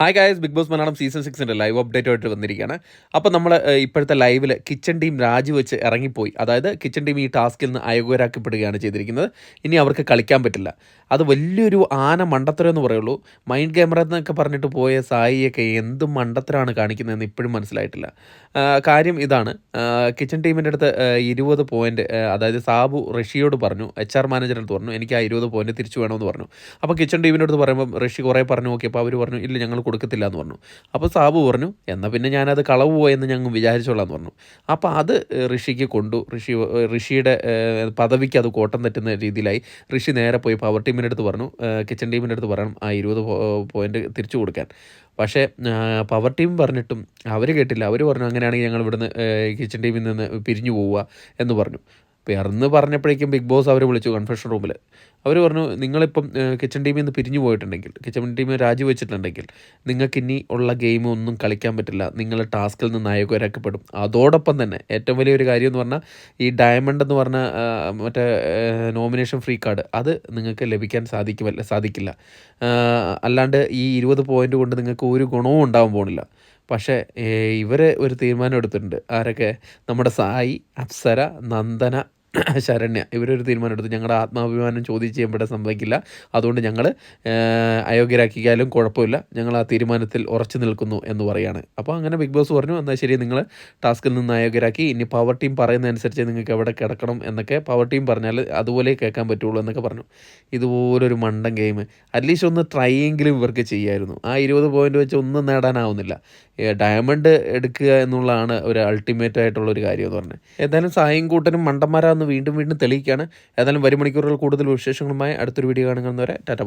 Hi guys Bigg Boss Malayalam season സിക്സിന്റെ live update ആയിട്ട് വന്നിരിക്കുകയാണ്. അപ്പോൾ നമ്മൾ ഇപ്പോഴത്തെ ലൈവിൽ കിച്ചൺ ടീം രാജിവെച്ച് ഇറങ്ങിപ്പോയി. അതായത് കിച്ചൺ ടീം ഈ ടാസ്കിൽ നിന്ന് അയോഗ്യരാക്കപ്പെടുകയാണ് ചെയ്തിരിക്കുന്നത്. ഇനി അവർക്ക് കളിക്കാൻ പറ്റില്ല. അത് വലിയൊരു ആന മണ്ടത്തരം എന്ന് പറയുള്ളൂ. മൈൻഡ് ക്യാമറ എന്നൊക്കെ പറഞ്ഞിട്ട് പോയ സായിയൊക്കെ എന്ത് മണ്ടത്തരമാണ് കാണിക്കുന്നതെന്ന് ഇപ്പോഴും മനസ്സിലായിട്ടില്ല. കാര്യം ഇതാണ്. കിച്ചൺ ടീമിന്റെ അടുത്ത് ഇരുപത് പോയിന്റ് അതായത് സാബു റഷിയോട് പറഞ്ഞു എച്ച് ആർ മാനേജറിനടുത്ത് പറഞ്ഞു എനിക്ക് ആ ഇരുപത് പോയിന്റ് തിരിച്ചു വേണമെന്ന് പറഞ്ഞു. അപ്പോൾ കിച്ചൺ ടീമിന്റെ അടുത്ത് പറയുമ്പോൾ റഷി കുറേ പറഞ്ഞു നോക്കിയപ്പോൾ അവർ പറഞ്ഞു ഇല്ല ഞങ്ങൾ കൊടുക്കത്തില്ല എന്ന് പറഞ്ഞു. അപ്പോൾ സാബു പറഞ്ഞു എന്നാൽ പിന്നെ ഞാനത് കളവ് പോയെന്ന് ഞങ്ങൾ വിചാരിച്ചോളാം എന്ന് പറഞ്ഞു. അപ്പോൾ അത് ഋഷിക്ക് കൊണ്ടു. ഋഷി ഋഷിയുടെ പദവിക്ക് അത് കോട്ടം തെറ്റുന്ന രീതിയിലായി. ഋഷി നേരെ പോയി പവർ ടീമിന്റെ അടുത്ത് പറഞ്ഞു കിച്ചൺ ടീമിന്റെ അടുത്ത് പറയണം ആ ഇരുപത് പോയിന്റ് തിരിച്ചു കൊടുക്കാൻ. പക്ഷേ പവർ ടീം പറഞ്ഞിട്ടും അവർ കേട്ടില്ല. അവർ പറഞ്ഞു അങ്ങനെയാണെങ്കിൽ ഞങ്ങൾ ഇവിടുന്ന് കിച്ചൺ ടീമിൽ നിന്ന് പിരിഞ്ഞു പോവുക എന്ന് പറഞ്ഞു. പിറന്ന് പറഞ്ഞപ്പോഴേക്കും ബിഗ് ബോസ് അവരെ വിളിച്ചു കൺഫെഷൻ റൂമിൽ അവർ പറഞ്ഞു നിങ്ങളിപ്പം കിച്ചൺ ടീമിൽ നിന്ന് പിരിഞ്ഞു പോയിട്ടുണ്ടെങ്കിൽ കിച്ചൺ ടീം രാജിവെച്ചിട്ടുണ്ടെങ്കിൽ നിങ്ങൾക്ക് ഇനി ഉള്ള ഗെയിം ഒന്നും കളിക്കാൻ പറ്റില്ല. നിങ്ങൾ ടാസ്കിൽ നിന്ന് നായകരാക്കപ്പെടും അതോടൊപ്പം തന്നെ ഏറ്റവും വലിയൊരു കാര്യം എന്ന് പറഞ്ഞാൽ ഈ ഡയമണ്ട് എന്ന് പറഞ്ഞ മറ്റേ നോമിനേഷൻ ഫ്രീ കാർഡ് അത് നിങ്ങൾക്ക് ലഭിക്കാൻ സാധിക്കുമല്ല സാധിക്കില്ല. അല്ലാണ്ട് ഈ ഇരുപത് പോയിന്റ് കൊണ്ട് നിങ്ങൾക്ക് ഒരു ഗുണവും ഉണ്ടാവാൻ പോണില്ല. പക്ഷേ ഇവർ ഒരു തീരുമാനം എടുത്തിട്ടുണ്ട്. ആരൊക്കെ? നമ്മുടെ സായി അപ്സര നന്ദന ശരണ്യ. ഇവരൊരു തീരുമാനം എടുത്തു ഞങ്ങളുടെ ആത്മാഭിമാനം ചോദ്യം ഇവിടെ സംഭവിക്കില്ല അതുകൊണ്ട് ഞങ്ങൾ അയോഗ്യരാക്കിയാലും കുഴപ്പമില്ല. ഞങ്ങൾ ആ തീരുമാനത്തിൽ ഉറച്ചു നിൽക്കുന്നു എന്ന് പറയാണ്. അപ്പോൾ അങ്ങനെ ബിഗ് ബോസ് പറഞ്ഞു എന്നാൽ ശരി നിങ്ങൾ ടാസ്കിൽ നിന്ന് അയോഗ്യരാക്കി. ഇനി പവർ ടീം പറയുന്നതനുസരിച്ച് നിങ്ങൾക്ക് എവിടെ കിടക്കണം എന്നൊക്കെ പവർ ടീം പറഞ്ഞാൽ അതുപോലെ കേൾക്കാൻ പറ്റുള്ളൂ എന്നൊക്കെ പറഞ്ഞു. ഇതുപോലൊരു മണ്ടൻ ഗെയിം. അറ്റ്ലീസ്റ്റ് ഒന്ന് ട്രൈ എങ്കിലും ഇവർക്ക് ചെയ്യായിരുന്നു. ആ ഇരുപത് പോയിന്റ് വെച്ച് ഒന്നും നേടാനാവുന്നില്ല. ഡയമണ്ട് എടുക്കുക എന്നുള്ളതാണ് ഒരു അൾട്ടിമേറ്റ് ആയിട്ടുള്ള ഒരു കാര്യം എന്ന് പറഞ്ഞത് ഏതായാലും സായും കൂട്ടനും മണ്ടന്മാരാന്ന് വീണ്ടും വീണ്ടും തെളിയിക്കുകയാണ്. ഏതായാലും വരും മണിക്കൂറുകൾ കൂടുതൽ വിശേഷങ്ങളുമായി അടുത്തൊരു വീഡിയോ കാണുന്നവരെ ടാറ്റ